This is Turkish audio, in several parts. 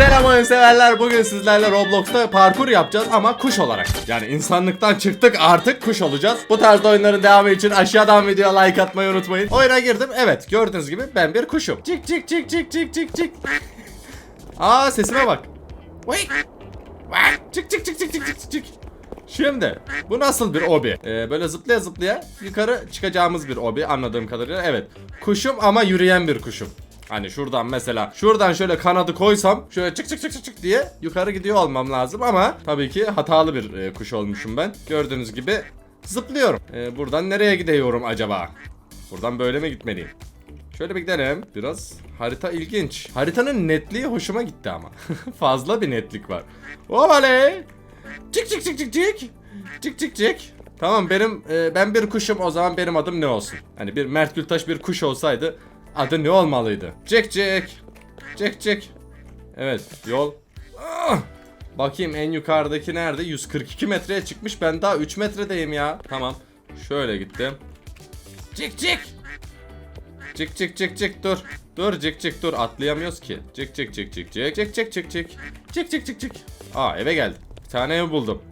Selam oyun severler. Bugün sizlerle Roblox'ta parkur yapacağız ama kuş olarak. Yani insanlıktan çıktık artık kuş olacağız. Bu tarz oyunların devamı için aşağıdan videoya like atmayı unutmayın. Oyuna girdim. Evet gördüğünüz gibi ben bir kuşum. Çık çık çık çık çık çık çık. Aa sesime bak. Çık çık çık çık çık çık çık. Şimdi bu nasıl bir obi? Ee, böyle zıplaya zıplaya yukarı çıkacağımız bir obi anladığım kadarıyla. Evet kuşum ama yürüyen bir kuşum. Hani şuradan mesela şuradan şöyle kanadı koysam şöyle çık çık çık çık çık diye yukarı gidiyor olmam lazım ama tabii ki hatalı bir e, kuş olmuşum ben. Gördüğünüz gibi zıplıyorum. E, buradan nereye gidiyorum acaba? Buradan böyle mi gitmeliyim? Şöyle bir gidelim. Biraz harita ilginç. Haritanın netliği hoşuma gitti ama. Fazla bir netlik var. Oley! Çık çık çık çık çık. Çık çık çık. Tamam benim e, ben bir kuşum o zaman benim adım ne olsun? Hani bir Mert Gültaş bir kuş olsaydı adı ne olmalıydı? Çık çık. Çık çık. Evet yol. Ah! Bakayım en yukarıdaki nerede? 142 metreye çıkmış. Ben daha 3 metredeyim ya. Tamam. Şöyle gittim. Çık çık. Çık çık çık çık dur. Dur çık çık dur atlayamıyoruz ki. Çık çık çık çık çık çık çık çık çık. Çık çık çık çık. Aa eve geldim. Bir tane ev buldum.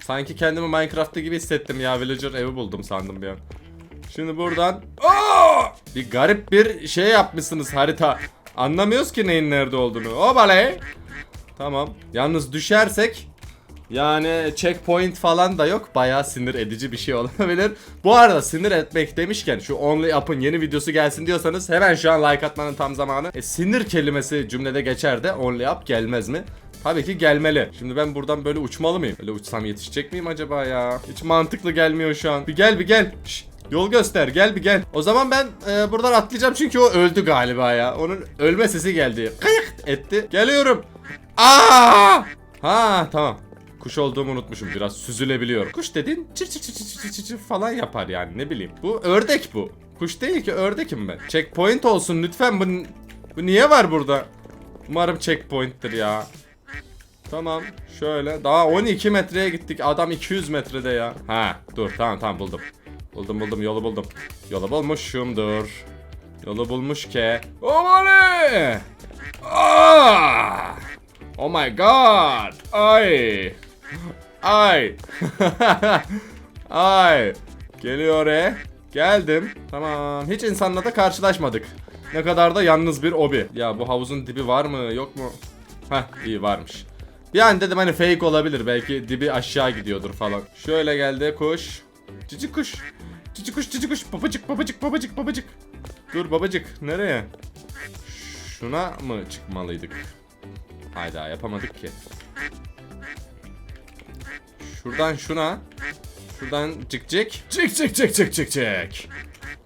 Sanki kendimi Minecraft'ta gibi hissettim ya. Villager evi buldum sandım bir an. Şimdi buradan Aa! bir garip bir şey yapmışsınız harita. Anlamıyoruz ki neyin nerede olduğunu. Obale. Tamam. Yalnız düşersek yani checkpoint falan da yok. Bayağı sinir edici bir şey olabilir. Bu arada sinir etmek demişken şu Only Up'ın yeni videosu gelsin diyorsanız hemen şu an like atmanın tam zamanı. E, sinir kelimesi cümlede geçer de Only Up gelmez mi? Tabii ki gelmeli. Şimdi ben buradan böyle uçmalı mıyım? Böyle uçsam yetişecek miyim acaba ya? Hiç mantıklı gelmiyor şu an. Bir gel bir gel. Şşt, Yol göster gel bir gel. O zaman ben e, buradan atlayacağım çünkü o öldü galiba ya. Onun ölme sesi geldi. Kıyık etti. Geliyorum. Aa! Ha tamam. Kuş olduğumu unutmuşum biraz süzülebiliyorum. Kuş dedin çır çır çır çır çır çır falan yapar yani ne bileyim. Bu ördek bu. Kuş değil ki ördekim ben. Checkpoint olsun lütfen bu, bu niye var burada? Umarım checkpoint'tir ya. Tamam şöyle daha 12 metreye gittik adam 200 metrede ya. Ha dur tamam tamam buldum. Buldum buldum yolu buldum. Yolu bulmuşumdur. Yolu bulmuş ke. Oley! Ah! Oh my god! Ay! Ay! Ay! Geliyor e. Geldim. Tamam. Hiç insanla da karşılaşmadık. Ne kadar da yalnız bir obi. Ya bu havuzun dibi var mı yok mu? Heh iyi varmış. An dedim hani fake olabilir. Belki dibi aşağı gidiyordur falan. Şöyle geldi kuş. Cici kuş. Cici kuş cici kuş. Babacık babacık babacık babacık. Dur babacık nereye? Şuna mı çıkmalıydık? Hayda yapamadık ki. Şuradan şuna. Şuradan çık çık. Çık çık çık çık çık çık.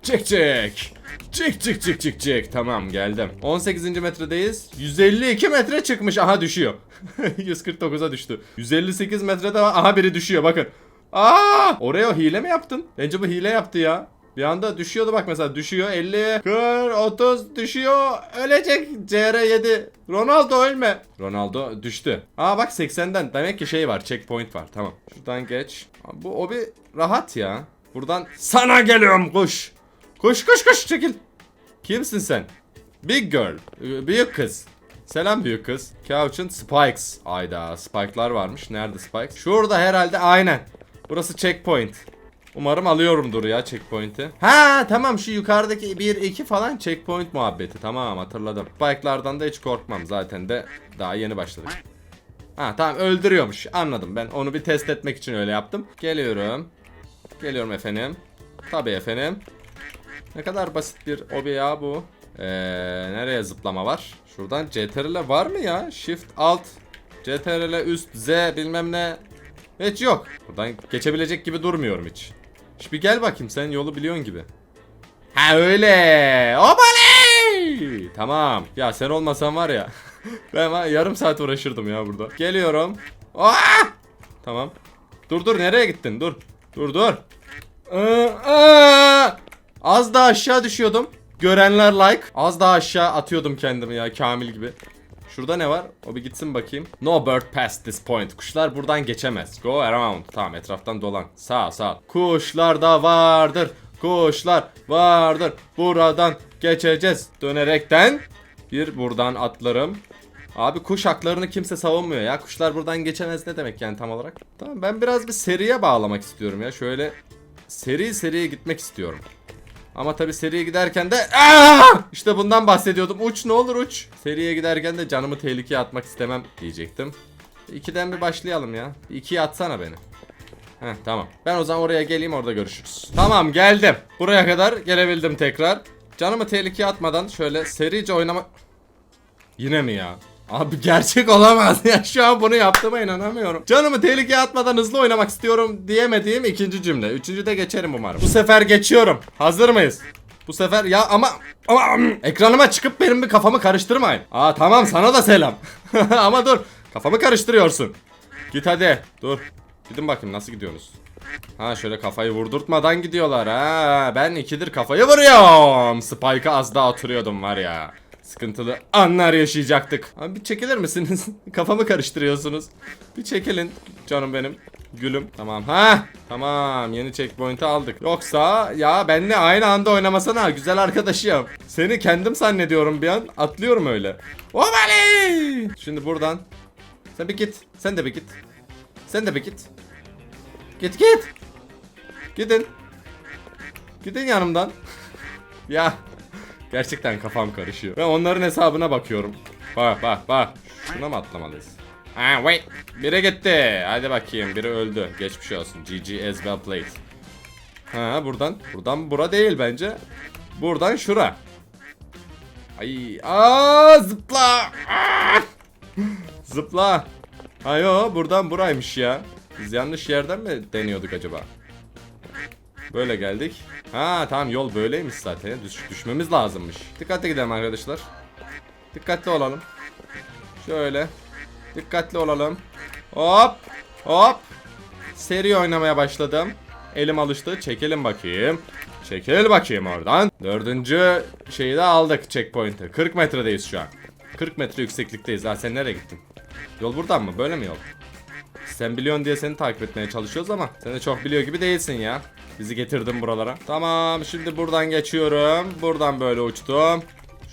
Çık çık. Çık çık çık çık çık. Tamam geldim. 18. metredeyiz. 152 metre çıkmış. Aha düşüyor. 149'a düştü. 158 metrede var. Aha biri düşüyor bakın. Aa! Oraya hile mi yaptın? Bence bu hile yaptı ya. Bir anda düşüyordu bak mesela düşüyor 50 40 30 düşüyor ölecek CR7 Ronaldo ölme Ronaldo düştü Aa bak 80'den demek ki şey var checkpoint var tamam Şuradan geç Abi Bu o bir rahat ya Buradan sana geliyorum kuş Kuş kuş kuş çekil Kimsin sen? Big girl Büyük kız Selam büyük kız. Couch'un Spikes. Ayda Spike'lar varmış. Nerede Spikes? Şurada herhalde aynen. Burası checkpoint. Umarım alıyorumdur ya checkpoint'i. Ha tamam şu yukarıdaki 1 2 falan checkpoint muhabbeti. Tamam hatırladım. Spike'lardan da hiç korkmam zaten de daha yeni başladık. Ha tamam öldürüyormuş. Anladım. Ben onu bir test etmek için öyle yaptım. Geliyorum. Geliyorum efendim. Tabii efendim. Ne kadar basit bir obi ya bu. Ee, nereye zıplama var? Şuradan CTRL var mı ya? Shift Alt CTRL üst Z bilmem ne. Hiç yok. Buradan geçebilecek gibi durmuyorum hiç. Bir gel bakayım sen yolu biliyorsun gibi. Ha öyle. Obaley! Tamam. Ya sen olmasan var ya. ben yarım saat uğraşırdım ya burada. Geliyorum. Aa! Tamam. Dur dur nereye gittin? Dur. Dur dur. Aa, aa! Az daha aşağı düşüyordum. Görenler like. Az daha aşağı atıyordum kendimi ya Kamil gibi. Şurada ne var? O bir gitsin bakayım. No bird past this point. Kuşlar buradan geçemez. Go around. Tamam etraftan dolan. Sağ sağ. Kuşlar da vardır. Kuşlar vardır. Buradan geçeceğiz. Dönerekten bir buradan atlarım. Abi kuş haklarını kimse savunmuyor ya. Kuşlar buradan geçemez ne demek yani tam olarak? Tamam ben biraz bir seriye bağlamak istiyorum ya. Şöyle seri seriye gitmek istiyorum. Ama tabi seriye giderken de Aa! işte bundan bahsediyordum. Uç ne olur uç. Seriye giderken de canımı tehlikeye atmak istemem diyecektim. İkiden bir başlayalım ya. İkiye atsana beni. Heh tamam. Ben o zaman oraya geleyim orada görüşürüz. Tamam geldim. Buraya kadar gelebildim tekrar. Canımı tehlikeye atmadan şöyle serice oynamak... Yine mi ya? Abi gerçek olamaz ya. Şu an bunu yaptığıma inanamıyorum. Canımı tehlikeye atmadan hızlı oynamak istiyorum diyemediğim ikinci cümle. Üçüncü de geçerim umarım. Bu sefer geçiyorum. Hazır mıyız? Bu sefer ya ama ama ekranıma çıkıp benim bir kafamı karıştırmayın. Aa tamam sana da selam. ama dur. Kafamı karıştırıyorsun. Git hadi. Dur. Gidin bakayım nasıl gidiyorsunuz? Ha şöyle kafayı vurdurtmadan gidiyorlar ha. Ben ikidir kafayı vuruyorum. Spike'a az daha oturuyordum var ya. Sıkıntılı anlar yaşayacaktık. Abi bir çekilir misiniz? Kafamı karıştırıyorsunuz. Bir çekilin canım benim. Gülüm. Tamam. Ha? Tamam. Yeni checkpoint'i aldık. Yoksa ya benle aynı anda oynamasana güzel arkadaşım. Seni kendim zannediyorum bir an. Atlıyorum öyle. Obali! Şimdi buradan. Sen bir git. Sen de bir git. Sen de bir git. Git git. Gidin. Gidin yanımdan. ya gerçekten kafam karışıyor. Ben onların hesabına bakıyorum. Bak bak bak. Şuna mı atlamalıyız? Ha wait. Biri gitti. Hadi bakayım biri öldü. Geçmiş olsun. GG as well played. Ha buradan. Buradan bura değil bence. Buradan şura. Ay aa zıpla. Aa! Zıpla. Ayo buradan buraymış ya. Biz yanlış yerden mi deniyorduk acaba? Böyle geldik. Ha tamam yol böyleymiş zaten. Düş, düşmemiz lazımmış. Dikkatli gidelim arkadaşlar. Dikkatli olalım. Şöyle. Dikkatli olalım. Hop. Hop. Seri oynamaya başladım. Elim alıştı. Çekelim bakayım. Çekil bakayım oradan. Dördüncü şeyi de aldık checkpoint'ı. 40 metredeyiz şu an. 40 metre yükseklikteyiz. Ha sen nereye gittin? Yol buradan mı? Böyle mi yol? Sen biliyorsun diye seni takip etmeye çalışıyoruz ama sen de çok biliyor gibi değilsin ya. Bizi getirdin buralara. Tamam şimdi buradan geçiyorum. Buradan böyle uçtum.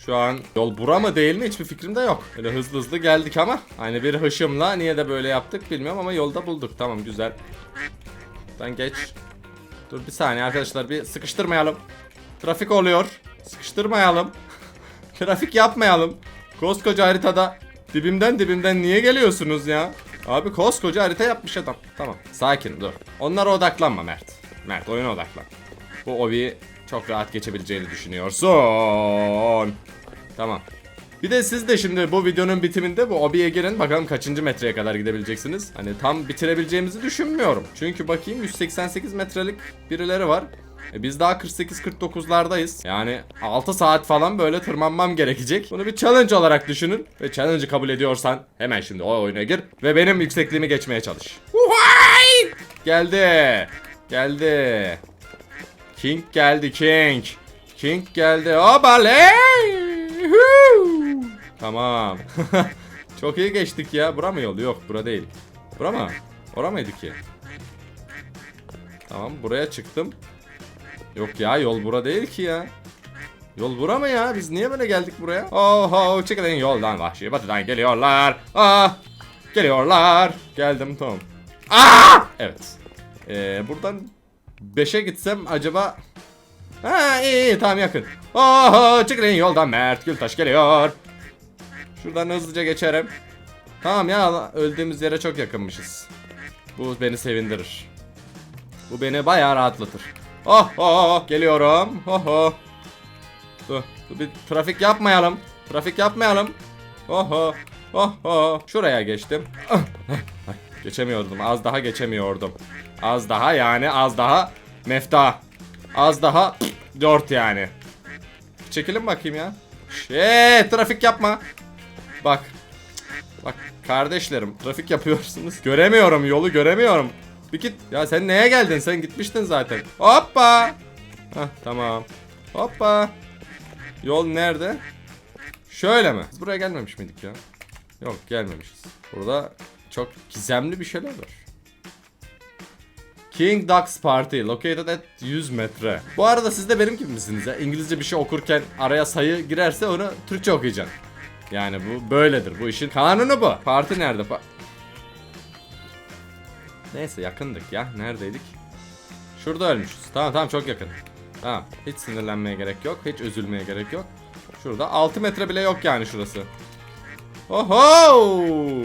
Şu an yol bura mı değil mi hiçbir fikrim de yok. Öyle hızlı hızlı geldik ama. Aynı bir hışımla niye de böyle yaptık bilmiyorum ama yolda bulduk. Tamam güzel. Ben geç. Dur bir saniye arkadaşlar bir sıkıştırmayalım. Trafik oluyor. Sıkıştırmayalım. Trafik yapmayalım. Koskoca haritada dibimden dibimden niye geliyorsunuz ya? Abi koskoca harita yapmış adam. Tamam. Sakin dur. Onlara odaklanma Mert. Mert oyuna odaklan. Bu obi çok rahat geçebileceğini düşünüyorsun. Tamam. Bir de siz de şimdi bu videonun bitiminde bu obiye girin bakalım kaçıncı metreye kadar gidebileceksiniz. Hani tam bitirebileceğimizi düşünmüyorum. Çünkü bakayım 188 metrelik birileri var. E biz daha 48-49'lardayız. Yani 6 saat falan böyle tırmanmam gerekecek. Bunu bir challenge olarak düşünün. Ve challenge'ı kabul ediyorsan hemen şimdi o oyuna gir. Ve benim yüksekliğimi geçmeye çalış. Geldi. Geldi. King geldi King. King geldi. Obale! Tamam. Çok iyi geçtik ya. Bura mı yol? Yok bura değil. Bura mı? Ora mıydı ki? Tamam buraya çıktım. Yok ya yol bura değil ki ya. Yol bura mı ya? Biz niye böyle geldik buraya? Oho çekilin yoldan vahşi batıdan geliyorlar. Ah geliyorlar. Geldim tamam. Ah evet. Ee, buradan 5'e gitsem acaba... Ha iyi, iyi tamam yakın. Oho çekilin yoldan Mert Gültaş geliyor. Şuradan hızlıca geçerim. Tamam ya öldüğümüz yere çok yakınmışız. Bu beni sevindirir. Bu beni bayağı rahatlatır. Oh oh geliyorum. Oh oh. Dur, dur bir trafik yapmayalım. Trafik yapmayalım. Oh oh. Oh oh. Şuraya geçtim. Ah, ah, ay, Geçemiyordum. Az daha geçemiyordum. Az daha yani az daha mefta. Az daha dört yani. Çekilin bakayım ya. Şey trafik yapma. Bak. Bak kardeşlerim trafik yapıyorsunuz. Göremiyorum yolu göremiyorum. Bir git. Ya sen neye geldin? Sen gitmiştin zaten. Hoppa. Hah tamam. Hoppa. Yol nerede? Şöyle mi? Biz buraya gelmemiş miydik ya? Yok gelmemişiz. Burada çok gizemli bir şeyler var. King Ducks Party located at 100 metre. Bu arada siz de benim gibi misiniz ya? İngilizce bir şey okurken araya sayı girerse onu Türkçe okuyacaksın. Yani bu böyledir. Bu işin kanunu bu. Parti nerede? Pa- Neyse yakındık ya. Neredeydik? Şurada ölmüşüz. Tamam tamam çok yakın. Tamam. Hiç sinirlenmeye gerek yok. Hiç üzülmeye gerek yok. Şurada 6 metre bile yok yani şurası. Oho!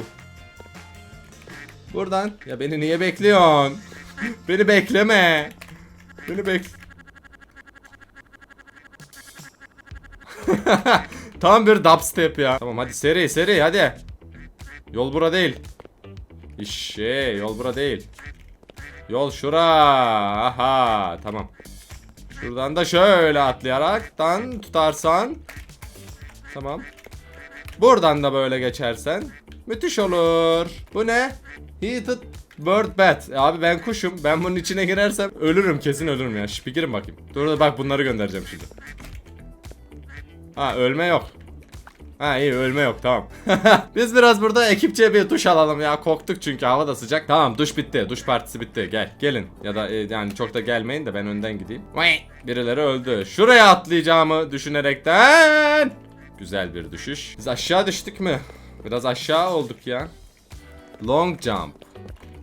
Buradan. Ya beni niye bekliyorsun? Beni bekleme. Beni bek... Tam bir dubstep ya. Tamam hadi seri seri hadi. Yol bura değil. İşe yol bura değil. Yol şura. Aha tamam. Şuradan da şöyle atlayaraktan tutarsan. Tamam. Buradan da böyle geçersen. Müthiş olur. Bu ne? Heated Bird Bat. E abi ben kuşum. Ben bunun içine girersem ölürüm kesin ölürüm ya. Şş, girin bakayım. Dur dur bak bunları göndereceğim şimdi. Ha ölme yok. Ha iyi ölme yok tamam. Biz biraz burada ekipçe bir duş alalım ya. Korktuk çünkü hava da sıcak. Tamam duş bitti. Duş partisi bitti. Gel gelin. Ya da e, yani çok da gelmeyin de ben önden gideyim. Birileri öldü. Şuraya atlayacağımı düşünerekten. Güzel bir düşüş. Biz aşağı düştük mü? Biraz aşağı olduk ya. Long jump.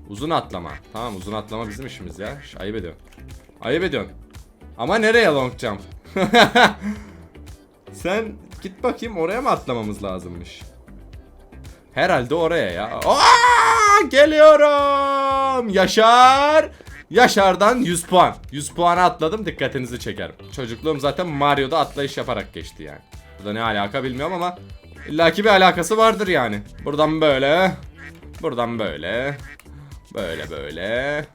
Uzun atlama. Tamam uzun atlama bizim işimiz ya. Ayıp ediyorsun. Ayıp ediyorsun. Ama nereye long jump? Sen git bakayım oraya mı atlamamız lazımmış? Herhalde oraya ya. Aa, geliyorum. Yaşar. Yaşar'dan 100 puan. 100 puana atladım dikkatinizi çekerim. Çocukluğum zaten Mario'da atlayış yaparak geçti yani. Burada ne alaka bilmiyorum ama illaki bir alakası vardır yani. Buradan böyle. Buradan böyle. Böyle böyle.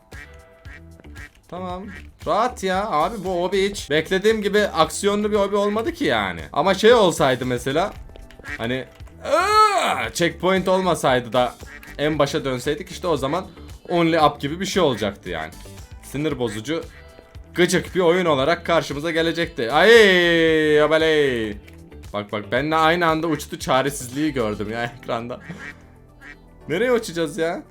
Tamam. Rahat ya abi bu hobi hiç beklediğim gibi aksiyonlu bir hobi olmadı ki yani. Ama şey olsaydı mesela hani ıı, checkpoint olmasaydı da en başa dönseydik işte o zaman only up gibi bir şey olacaktı yani. Sinir bozucu gıcık bir oyun olarak karşımıza gelecekti. Ay abaley. Bak bak benle aynı anda uçtu çaresizliği gördüm ya ekranda. Nereye uçacağız ya?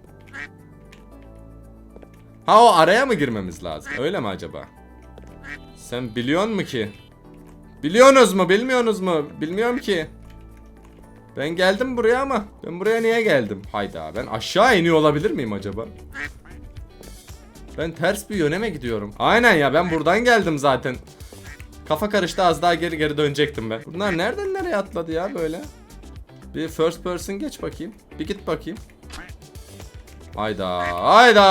Ha o araya mı girmemiz lazım? Öyle mi acaba? Sen biliyor mu ki? Biliyorsunuz mu? Bilmiyorsunuz mu? Bilmiyorum ki. Ben geldim buraya ama ben buraya niye geldim? Hayda ben aşağı iniyor olabilir miyim acaba? Ben ters bir yöne mi gidiyorum? Aynen ya ben buradan geldim zaten. Kafa karıştı az daha geri geri dönecektim ben. Bunlar nereden nereye atladı ya böyle? Bir first person geç bakayım. Bir git bakayım. Hayda, hayda,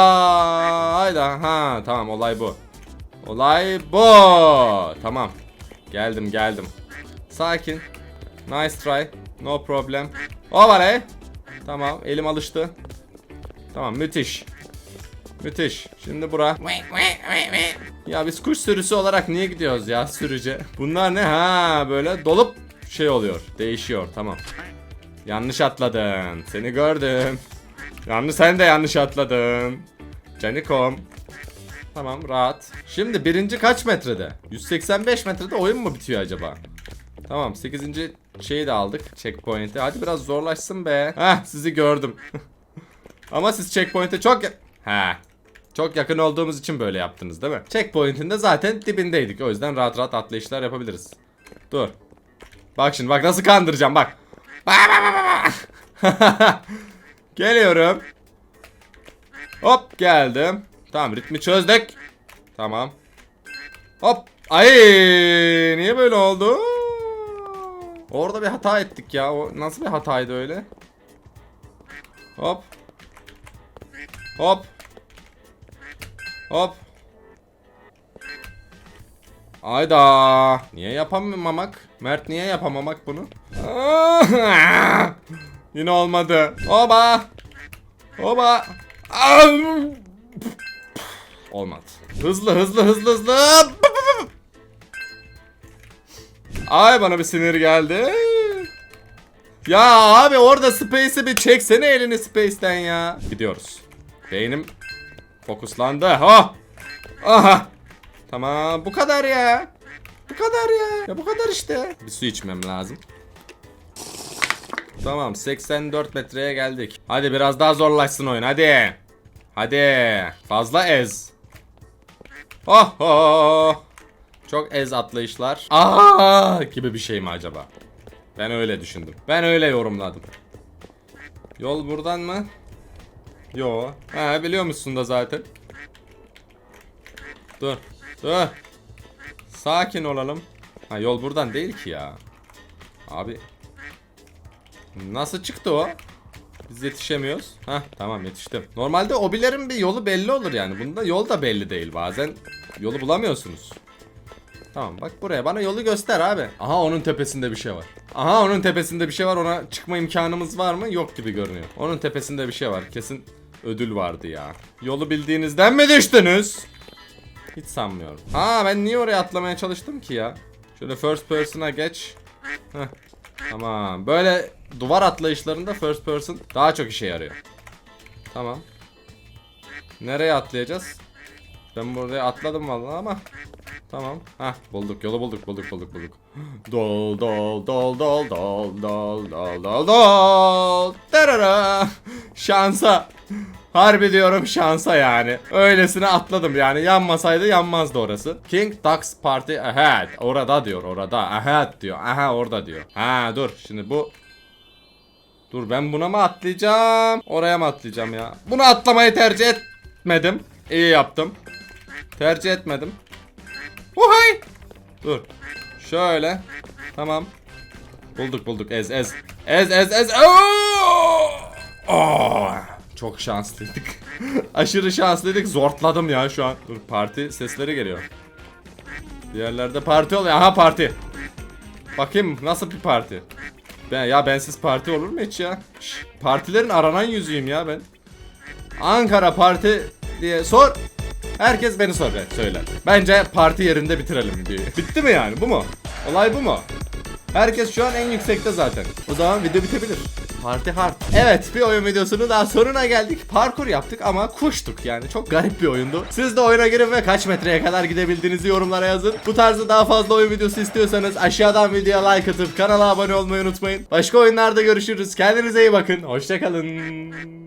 hayda. Ha, tamam olay bu. Olay bu. Tamam. Geldim, geldim. Sakin. Nice try. No problem. Olay. Tamam, elim alıştı. Tamam, müthiş. Müthiş. Şimdi bura. Ya biz kuş sürüsü olarak niye gidiyoruz ya sürücü? Bunlar ne ha böyle dolup şey oluyor. Değişiyor. Tamam. Yanlış atladın. Seni gördüm. Yanlış sen de yanlış atladın. Canikom. Tamam rahat. Şimdi birinci kaç metrede? 185 metrede oyun mu bitiyor acaba? Tamam 8. şeyi de aldık. Checkpoint'i. Hadi biraz zorlaşsın be. Heh sizi gördüm. Ama siz checkpoint'e çok He. Çok yakın olduğumuz için böyle yaptınız değil mi? Checkpoint'in de zaten dibindeydik. O yüzden rahat rahat atlayışlar yapabiliriz. Dur. Bak şimdi bak nasıl kandıracağım bak. Geliyorum. Hop geldim. Tamam ritmi çözdük. Tamam. Hop. Ay niye böyle oldu? Orada bir hata ettik ya. O nasıl bir hataydı öyle? Hop. Hop. Hop. Ayda. Niye yapamamak? Mert niye yapamamak bunu? Yine olmadı. Oba. Oba. Olmadı. Hızlı hızlı hızlı hızlı. Ay bana bir sinir geldi. Ya abi orada Space'i bir çeksene elini Space'ten ya. Gidiyoruz. Beynim fokuslandı. Oh. Aha. Tamam bu kadar ya. Bu kadar ya. Ya bu kadar işte. Bir su içmem lazım. Tamam 84 metreye geldik. Hadi biraz daha zorlaşsın oyun hadi. Hadi. Fazla ez. Oh oh. Çok ez atlayışlar. Aa gibi bir şey mi acaba? Ben öyle düşündüm. Ben öyle yorumladım. Yol buradan mı? Yo. Ha biliyor musun da zaten. Dur. Dur. Sakin olalım. Ha yol buradan değil ki ya. Abi. Nasıl çıktı o? Biz yetişemiyoruz. Hah tamam yetiştim. Normalde obilerin bir yolu belli olur yani. Bunda yol da belli değil. Bazen yolu bulamıyorsunuz. Tamam bak buraya bana yolu göster abi. Aha onun tepesinde bir şey var. Aha onun tepesinde bir şey var. Ona çıkma imkanımız var mı? Yok gibi görünüyor. Onun tepesinde bir şey var. Kesin ödül vardı ya. Yolu bildiğinizden mi düştünüz? Hiç sanmıyorum. Aa ben niye oraya atlamaya çalıştım ki ya? Şöyle first person'a geç. Heh. Tamam. Böyle duvar atlayışlarında first person daha çok işe yarıyor. Tamam. Nereye atlayacağız? Ben buraya atladım vallahi ama. Tamam. Hah bulduk yolu bulduk bulduk bulduk bulduk. Dol dol dol dol dol dol dol dol dol. Tarara. Şansa. Harbi diyorum şansa yani. Öylesine atladım yani. Yanmasaydı yanmazdı orası. King Ducks Party ahead. Orada diyor orada. Ahead diyor. Aha orada diyor. Ha dur şimdi bu. Dur ben buna mı atlayacağım? Oraya mı atlayacağım ya? Bunu atlamayı tercih etmedim. İyi yaptım. Tercih etmedim. Uhay. Dur. Şöyle. Tamam. Bulduk bulduk. Ez ez. Ez ez ez. Oo! Aa! Çok şanslıydık. Aşırı şanslıydık. Zortladım ya şu an. Dur parti sesleri geliyor. Bir yerlerde parti oluyor. Aha parti. Bakayım nasıl bir parti. Ben ya bensiz parti olur mu hiç ya? Şş, partilerin aranan yüzüyüm ya ben. Ankara parti diye sor. Herkes beni sorar, söyler. Bence parti yerinde bitirelim videoyu. Bitti mi yani? Bu mu? Olay bu mu? Herkes şu an en yüksekte zaten. O zaman video bitebilir. Parti hard. Evet bir oyun videosunun daha sonuna geldik. Parkur yaptık ama kuştuk yani. Çok garip bir oyundu. Siz de oyuna girin ve kaç metreye kadar gidebildiğinizi yorumlara yazın. Bu tarzda daha fazla oyun videosu istiyorsanız aşağıdan videoya like atıp kanala abone olmayı unutmayın. Başka oyunlarda görüşürüz. Kendinize iyi bakın. Hoşçakalın.